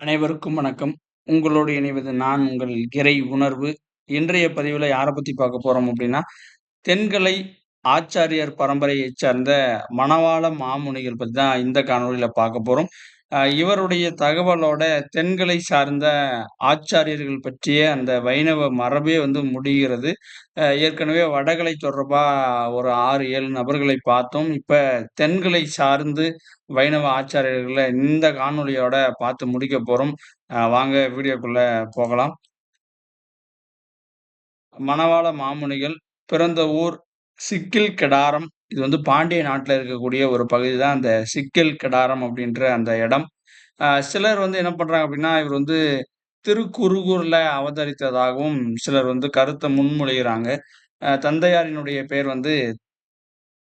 அனைவருக்கும் வணக்கம். உங்களோடு இணைவது நான் உங்கள் இறை உணர்வு. இன்றைய பதிவுல யாரை பத்தி பார்க்க போறோம் அப்படின்னா தென்கலை ஆச்சாரியார் பரம்பரையைச் சார்ந்த மணவாள மாமுனிகள் பற்றி தான் இந்த காணொளியில பார்க்க போறோம். இவருடைய தகவலோட தென்களை சார்ந்த ஆச்சாரியர்கள் பற்றிய அந்த வைணவ மரபே வந்து முடிகிறது. ஏற்கனவே வடகலை தொடர்பா ஒரு 6, 7 நபர்களை பார்த்தோம். இப்ப தென்களை சார்ந்து வைணவ ஆச்சாரியர்களை இந்த காணொலியோட பார்த்து முடிக்க போறோம். வாங்க வீடியோக்குள்ள போகலாம். மணவாள மாமுனிகள் பிறந்த ஊர் சிக்கில் கெடாரம். இது வந்து பாண்டிய நாட்டில் இருக்கக்கூடிய ஒரு பகுதி தான் அந்த சிக்கல் கடாரம் அப்படின்ற அந்த இடம். சிலர் வந்து என்ன பண்ணுறாங்க அப்படின்னா இவர் வந்து திருக்குறுகூரில் அவதரித்ததாகவும் சிலர் வந்து கருத்தை முன்மொழிகிறாங்க. தந்தையாரினுடைய பெயர் வந்து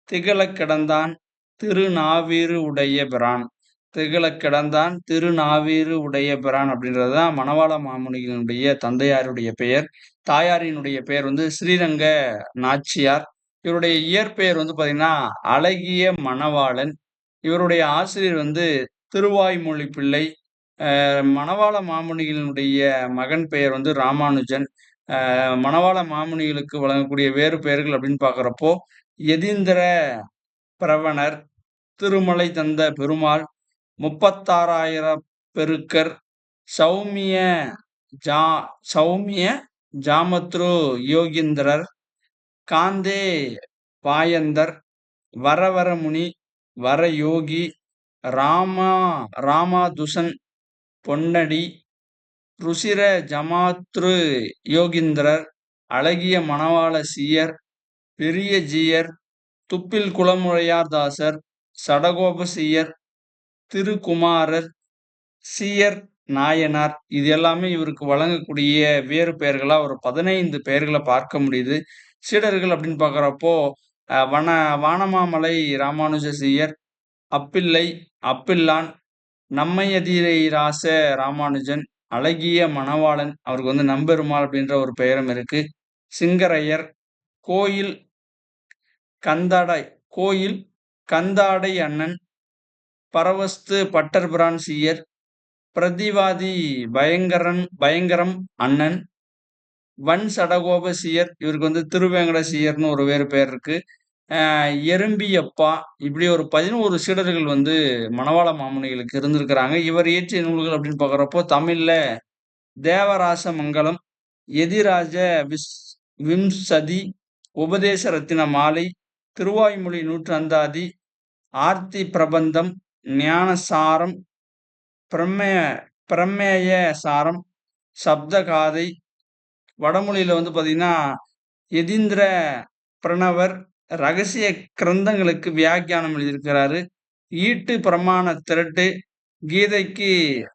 திகழக் கிடந்தான் உடைய பிரான். திகழக் கிடந்தான் உடைய பிரான் அப்படின்றது தான் மணவாள மாமுனிகளினுடைய தந்தையாருடைய பெயர். தாயாரினுடைய பெயர் வந்து ஸ்ரீரங்க நாச்சியார். இவருடைய இயற்பெயர் வந்து பார்த்தீங்கன்னா, அழகிய மணவாளன். இவருடைய ஆசிரியர் வந்து திருவாய்மொழி பிள்ளை. மணவாள மாமுனிகளினுடைய மகன் பெயர் வந்து ராமானுஜன். மணவாள மாமுனிகளுக்கு வழங்கக்கூடிய வேறு பெயர்கள் அப்படின்னு பார்க்குறப்போ, எதிந்திர பிரவணர், திருமலை தந்த பெருமாள், 36,000 பெருக்கர், சௌமிய ஜா சௌமிய ஜாமத்ரு யோகிந்திரர் காந்தே பாயந்தர், வரவரமுனி, வரயோகி, ராமா ராமாதுசன் பொன்னடி, ருசிர ஜமாத்ரு யோகிந்திரர் அழகிய மணவாள சீயர், பெரிய ஜீயர், துப்பில் குலமுழையார் தாசர், சடகோப சீயர், திருக்குமாரர், சீயர் நாயனார். இது எல்லாமே இவருக்கு வழங்கக்கூடிய வேறு பெயர்களா ஒரு பதினைந்து பெயர்களை பார்க்க முடியுது. சீடர்கள் அப்படின்னு பார்க்குறப்போ, வன வானமாமலை ராமானுஜ சீயர், அப்பிள்ளை, அப்பிள்ளான், நம்மையதிரைராச ராமானுஜன், அழகிய மணவாளன். அவருக்கு வந்து நம்பெருமாள் அப்படின்ற ஒரு பெயரும் இருக்கு. சிங்கரையர், கோயில் கந்தாடை கோயில் கந்தாடை அண்ணன், பரவஸ்து பட்டர்பிரான் சீயர், பிரதிவாதி பயங்கரன் பயங்கரம் அண்ணன், வன்சடகோப சீயர். இவருக்கு வந்து திருவேங்கடசியர்னு ஒரு வேறு பெயர் இருக்கு. எறும்பியப்பா இப்படி ஒரு 11 சீடர்கள் வந்து மணவாள மாமுனிகளுக்கு இருந்திருக்கிறாங்க. இவர் இயற்றிய நூல்கள் அப்படின்னு பார்க்குறப்போ, தமிழில் தேவராச மங்கலம், எதிராஜ விஸ் விம்சதி, உபதேச ரத்தின மாலை, திருவாய்மொழி நூற்றந்தாதி, ஆர்த்தி பிரபந்தம், ஞானசாரம், பிரமே பிரமேய சாரம், சப்தகாதை. வடமொழியில் வந்து பார்த்தீங்கன்னா, எதிந்திர பிரணவர் ரகசிய கிரந்தங்களுக்கு வியாக்கியானம் எழுதியிருக்கிறாரு. ஈட்டு பிரமாண திரட்டு, கீதைக்கு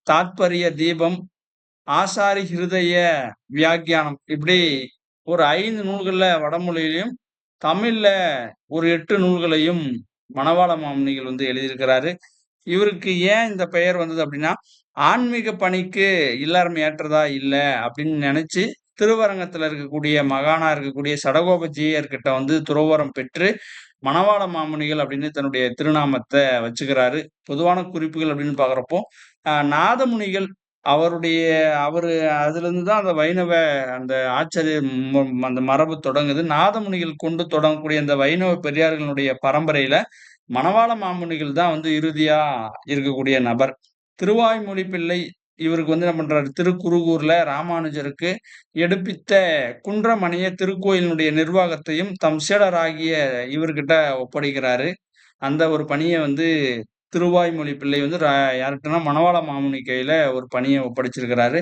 தாத்பரிய தீபம், ஆசாரி ஹிருதய வியாக்கியானம். இப்படி ஒரு ஐந்து நூல்களில் வடமொழியிலையும் தமிழில் ஒரு எட்டு நூல்களையும் மணவாள மாமனிகள் வந்து எழுதியிருக்கிறாரு. இவருக்கு ஏன் இந்த பெயர் வந்தது அப்படின்னா ஆன்மீக பணிக்கு இல்லறம் ஏற்றதா இல்லை அப்படின்னு நினச்சி திருவரங்கத்துல இருக்கக்கூடிய மகானா இருக்கக்கூடிய சடகோபஜியர்கிட்ட வந்து துறவரம் பெற்று, மணவாள மாமுனிகள் அப்படின்னு தன்னுடைய திருநாமத்தை வச்சுக்கிறாரு. பொதுவான குறிப்புகள் அப்படின்னு பாக்குறப்போ நாதமுனிகள் அவருடைய அவரு அதிலிருந்து தான் அந்த வைணவ அந்த ஆச்சரிய ம அந்த மரபு தொடங்குது. நாதமுனிகள் கொண்டு தொடங்கக்கூடிய அந்த வைணவ பெரியார்களுடைய பரம்பரையில, மணவாள மாமுனிகள் தான் வந்து இறுதியா இருக்கக்கூடிய நபர். திருவாய்மொழி பிள்ளை இவருக்கு வந்து என்ன பண்றாரு, திருக்குறுகூர்ல ராமானுஜருக்கு எடுப்பித்த குன்றமணிய திருக்கோயிலினுடைய நிர்வாகத்தையும் தம் சீடராகிய இவர்கிட்ட ஒப்படைக்கிறாரு. அந்த ஒரு பணியை வந்து திருவாய்மொழி பிள்ளை வந்து யார்கிட்டனா மணவாள மாமுனி கையில ஒரு பணியை ஒப்படைச்சிருக்கிறாரு.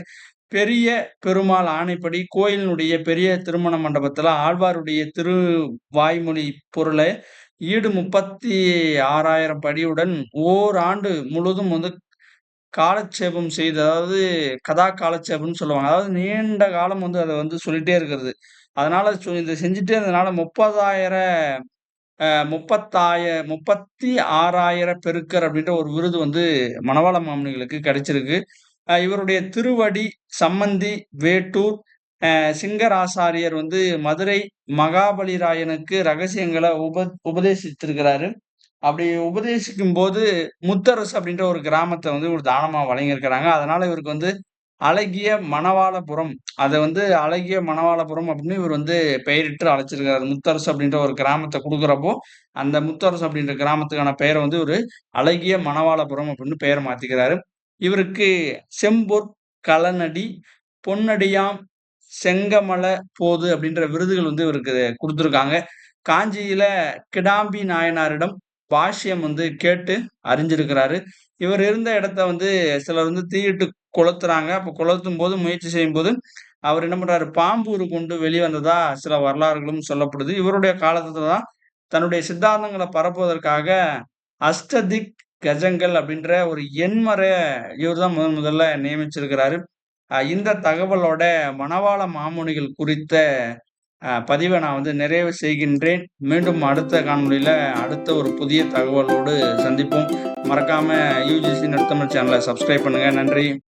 பெரிய பெருமாள் ஆணைப்படி கோயிலினுடைய பெரிய திருமண மண்டபத்துல ஆழ்வாருடைய திருவாய்மொழி பொருளை ஈடு 36,000 படியுடன் ஓராண்டு முழுதும் வந்து காலட்சேபம் செய்து, அதாவது கதா காலட்சேபம்னு சொல்லுவாங்க. அதாவது நீண்ட காலம் வந்து அதை வந்து சொல்லிட்டே இருக்கிறது. அதனால இதை இத செஞ்சுட்டே இருந்ததுனால 30,000 அ முப்பத்தாய 36,000 பெருக்கர் அப்படின்ற ஒரு விருது வந்து மணவாள மாமனிகளுக்கு கிடைச்சிருக்கு. இவருடைய திருவடி சம்மந்தி வேட்டூர் சிங்கராசாரியர் வந்து மதுரை மகாபலிராயனுக்கு ரகசியங்களை உப உபதேசித்திருக்கிறாரு. அப்படி உபதேசிக்கும்போது முத்தரசு அப்படின்ற ஒரு கிராமத்தை வந்து ஒரு தானமாக வழங்கியிருக்கிறாங்க. அதனால இவருக்கு வந்து அழகிய மணவாளபுரம் அதை வந்து அழகிய மணவாளபுரம் அப்படின்னு இவர் வந்து பெயரிட்டு அழைச்சிருக்காரு. முத்தரசு அப்படின்ற ஒரு கிராமத்தை கொடுக்குறப்போ அந்த முத்தரசு அப்படின்ற கிராமத்துக்கான பெயரை வந்து ஒரு அழகிய மணவாளபுரம் அப்படின்னு பெயர் மாத்திக்கிறாரு. இவருக்கு செம்பொற் கலனடி, பொன்னடியாம் செங்கமல போது அப்படின்ற விருதுகள் வந்து இவருக்கு கொடுத்துருக்காங்க காஞ்சியில கிடாம்பி நாயனாரிடம் பாஷ்யம் வந்து கேட்டு அறிஞ்சிருக்கிறாரு. இவர் இருந்த இடத்த வந்து சிலர் வந்து தீயிட்டு கொளுத்துறாங்க. அப்ப கொளுத்தும்போது முயற்சி செய்யும் போது அவர் என்ன பண்றாரு, பாம்பு கொண்டு வெளிவந்ததா சில வரலாறுகளும் சொல்லப்படுது. இவருடைய காலத்துல தான் தன்னுடைய சித்தாந்தங்களை பரப்புவதற்காக அஷ்டதிக் கஜங்கள் அப்படின்ற ஒரு எண்மறை இவர் தான் முதன் முதல்ல நியமிச்சிருக்கிறாரு. இந்த தகவலோட மணவாள மாமுனிகள் குறித்த பதிவை நான் வந்து நிறைவு செய்கின்றேன். மீண்டும் அடுத்த காணொலியில் அடுத்த ஒரு புதிய தகவலோடு சந்திப்போம். மறக்காமல் யூஜிசி நடுத்தமிழ் சேனலை சப்ஸ்கிரைப் பண்ணுங்கள் நன்றி.